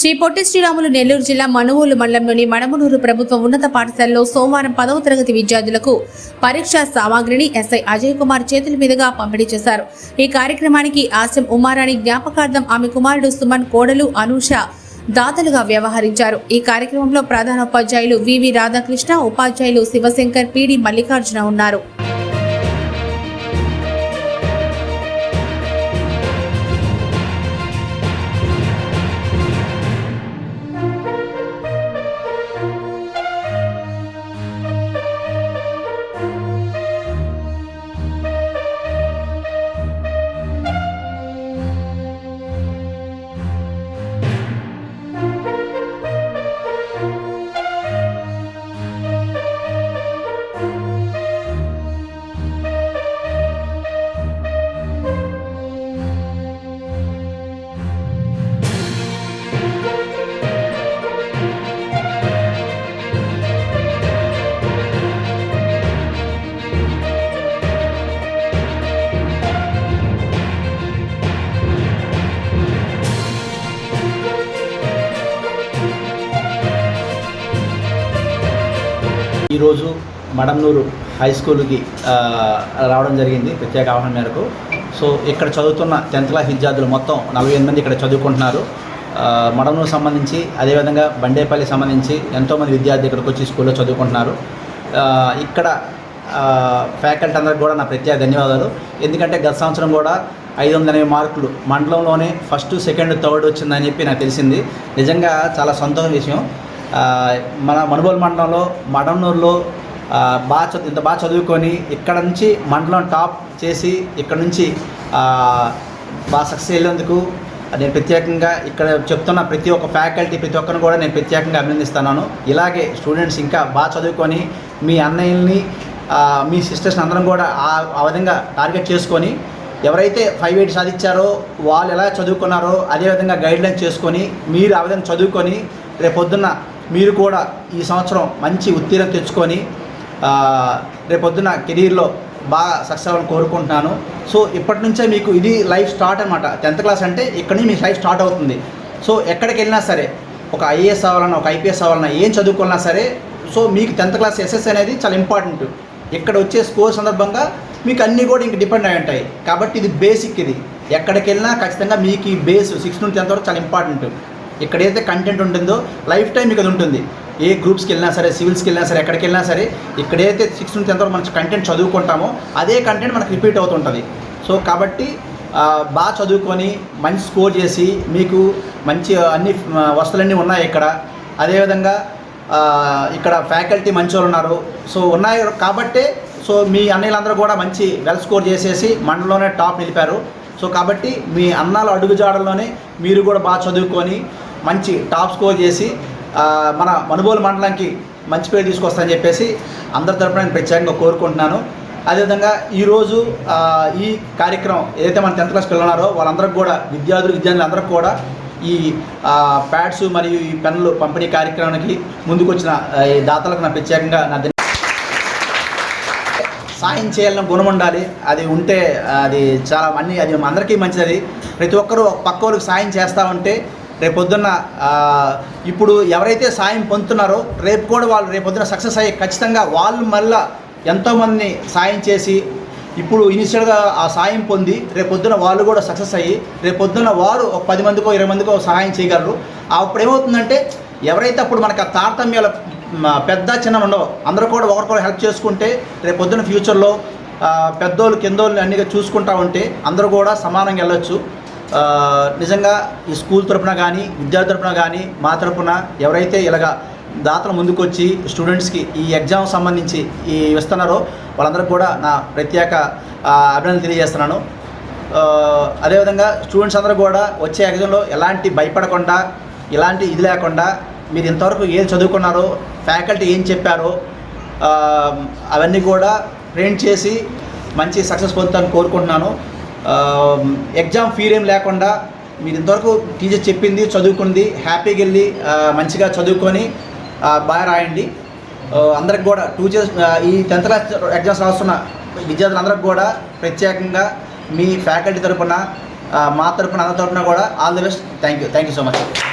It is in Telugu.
శ్రీ పొట్టి శ్రీరాములు నెల్లూరు జిల్లా మనువూలు మండలంలోని మణమనూరు ప్రభుత్వ ఉన్నత పాఠశాలలో సోమవారం పదవ తరగతి విద్యార్థులకు పరీక్షా సామాగ్రిని ఎస్ఐ అజయ్ కుమార్ చేతుల మీదుగా పంపిణీ చేశారు. ఈ కార్యక్రమానికి ఆసిం ఉమారాణి జ్ఞాపకార్థం ఆమె కుమారుడు సుమన్ కోడలు అనూష దాతలుగా వ్యవహరించారు. ఈ కార్యక్రమంలో ప్రధాన ఉపాధ్యాయులు వివి రాధాకృష్ణ ఉపాధ్యాయులు శివశంకర్ పిడి మల్లికార్జున ఉన్నారు. ఈరోజు మడమ్నూరు హై స్కూల్కి రావడం జరిగింది ప్రత్యేక ఆహ్వానం మేరకు. సో ఇక్కడ చదువుతున్న టెన్త్ క్లాస్ విద్యార్థులు మొత్తం నలభై ఎనిమిది మంది ఇక్కడ చదువుకుంటున్నారు. మడమ్నూరు సంబంధించి అదేవిధంగా బండేపల్లి సంబంధించి ఎంతోమంది విద్యార్థి ఇక్కడికి వచ్చి స్కూల్లో చదువుకుంటున్నారు. ఇక్కడ ఫ్యాకల్టీ అందరికి కూడా నా ప్రత్యేక ధన్యవాదాలు. ఎందుకంటే గత సంవత్సరం కూడా ఐదు వందల ఎనభై మార్కులు మండలంలోనే ఫస్ట్ సెకండ్ థర్డ్ వచ్చిందని చెప్పి నాకు తెలిసింది. నిజంగా చాలా సంతోషం విషయం. మన మనుబోలు మండలంలో మడమనూరులో బాగా చదువు ఇంత బాగా చదువుకొని ఇక్కడ నుంచి మండలం టాప్ చేసి ఇక్కడ నుంచి బాగా సక్సెస్ అయ్యేందుకు నేను ప్రత్యేకంగా ఇక్కడ చెప్తున్న ప్రతి ఒక్క ఫ్యాకల్టీ ప్రతి ఒక్కరిని కూడా నేను ప్రత్యేకంగా అభినందిస్తున్నాను. ఇలాగే స్టూడెంట్స్ ఇంకా బాగా చదువుకొని మీ అన్నయ్యల్ని మీ సిస్టర్స్ని అందరం కూడా ఆ ఆ విధంగా టార్గెట్ చేసుకొని ఎవరైతే ఫైవ్ ఎయిట్ సాధించారో వాళ్ళు ఎలా చదువుకున్నారో అదేవిధంగా గైడ్లైన్ చేసుకొని మీరు ఆ విధంగా చదువుకొని రేపొద్దున్న మీరు కూడా ఈ సంవత్సరం మంచి ఉత్తీర్ణత తెచ్చుకొని రేపొద్దున కెరీర్లో బాగా సక్సెస్ అవ్వాలని కోరుకుంటున్నాను. సో ఇప్పటి నుంచే మీకు ఇది లైఫ్ స్టార్ట్ అనమాట టెన్త్ క్లాస్ అంటే ఇక్కడ నుంచి మీకు లైఫ్ స్టార్ట్ అవుతుంది. సో ఎక్కడికి వెళ్ళినా సరే ఒక ఐఏఎస్ అవ్వాలన్నా ఒక ఐపీఎస్ అవ్వాలన్నా ఏం చదువుకున్నా సరే సో మీకు టెన్త్ క్లాస్ ఎస్ఎస్ అనేది చాలా ఇంపార్టెంట్. ఇక్కడ వచ్చే స్కోర్ సందర్భంగా మీకు అన్నీ కూడా ఇంక డిపెండ్ అయి ఉంటాయి. కాబట్టి ఇది బేసిక్ ఇది. ఎక్కడికి వెళ్ళినా ఖచ్చితంగా మీకు ఈ బేస్ సిక్స్ నుండి టెన్త్ వరకు చాలా ఇంపార్టెంట్. ఎక్కడైతే కంటెంట్ ఉంటుందో లైఫ్ టైం ఇక్కడ ఉంటుంది. ఏ గ్రూప్స్కి వెళ్ళినా సరే సివిల్స్కి వెళ్ళినా సరే ఎక్కడికి వెళ్ళినా సరే ఇక్కడైతే సిక్స్ నుంచి ఎంతవరకు వరకు మంచి కంటెంట్ చదువుకుంటామో అదే కంటెంట్ మనకు రిపీట్ అవుతుంటుంది. సో కాబట్టి బాగా చదువుకొని మంచి స్కోర్ చేసి మీకు మంచి అన్ని వస్తువులన్నీ వసతులన్నీ ఉన్నాయి ఇక్కడ. అదేవిధంగా ఇక్కడ ఫ్యాకల్టీ మంచి వాళ్ళు ఉన్నారు. సో ఉన్నాయి కాబట్టే సో మీ అన్నయ్యలందరూ కూడా మంచి వెల్ స్కోర్ చేసేసి మండలంలోనే టాప్ నిలిపారు. సో కాబట్టి మీ అన్నాల అడుగుజాడల్లోనే మీరు కూడా బాగా చదువుకొని మంచి టాప్ స్కోర్ చేసి మన మనుబోలు మండలానికి మంచి పేరు తీసుకొస్తానని చెప్పేసి అందరి తరపున నేను ప్రత్యేకంగా కోరుకుంటున్నాను. అదేవిధంగా ఈరోజు ఈ కార్యక్రమం ఏదైతే మన టెన్త్ క్లాస్ పిల్లలు ఉన్నారో వాళ్ళందరికీ కూడా విద్యార్థులు విద్యార్థులు అందరికీ కూడా ఈ ప్యాడ్స్ మరియు ఈ పెన్నులు పంపిణీ కార్యక్రమానికి ముందుకొచ్చిన ఈ దాతలకు నా ప్రత్యేకంగా నా సాయం చేయాలన్న గుణం ఉండాలి. అది ఉంటే అది చాలా అన్ని అది అందరికీ మంచిది. ప్రతి ఒక్కరూ పక్క వాళ్ళకి సాయం చేస్తూ ఉంటే రేపొద్దున్న ఇప్పుడు ఎవరైతే సాయం పొందుతున్నారో రేపు కూడా వాళ్ళు రేపొద్దున సక్సెస్ అయ్యి ఖచ్చితంగా వాళ్ళు మళ్ళా ఎంతోమందిని సాయం చేసి ఇప్పుడు ఇనిషియల్గా ఆ సాయం పొంది రేపొద్దున వాళ్ళు కూడా సక్సెస్ అయ్యి రేపొద్దున వారు ఒక పది మందికో ఇరవై మందికో సహాయం చేయగలరు. అప్పుడు ఏమవుతుందంటే ఎవరైతే అప్పుడు మనకు ఆ తారతమ్యాల పెద్ద చిన్న ఉండవు అందరూ కూడా ఒకరికొకరు హెల్ప్ చేసుకుంటే రేపు ఫ్యూచర్లో పెద్దోళ్ళు కిందోళ్ళు అన్నీ చూసుకుంటా ఉంటే అందరూ కూడా సమానంగా వెళ్ళొచ్చు. నిజంగా ఈ స్కూల్ తరపున కానీ విద్యార్థి తరపున కానీ మా తరపున ఎవరైతే ఇలాగ దాతలు ముందుకొచ్చి స్టూడెంట్స్కి ఈ ఎగ్జామ్ సంబంధించి ఈ ఇస్తున్నారో వాళ్ళందరికీ కూడా నా ప్రత్యేక అభినందనలు తెలియజేస్తున్నాను. అదేవిధంగా స్టూడెంట్స్ అందరూ కూడా వచ్చే ఎగ్జామ్లో ఎలాంటి భయపడకుండా ఎలాంటి ఇది లేకుండా మీరు ఇంతవరకు ఏం చదువుకున్నారో ఫ్యాకల్టీ ఏం చెప్పారో అవన్నీ కూడా ప్రింట్ చేసి మంచి సక్సెస్ పొందుతాను కోరుకుంటున్నాను. ఎగ్జామ్ ఫీర్ ఏం లేకుండా మీరు ఇంతవరకు టీచర్ చెప్పింది చదువుకుంది హ్యాపీగా వెళ్ళి మంచిగా చదువుకొని బాగా రాయండి. అందరికి కూడా టీచర్స్ ఈ టెన్త్ క్లాస్ ఎగ్జామ్స్ రాస్తున్న విద్యార్థులందరికీ కూడా ప్రత్యేకంగా మీ ఫ్యాకల్టీ తరపున మా తరపున అందరి తరపున కూడా all the best thank you thank you so much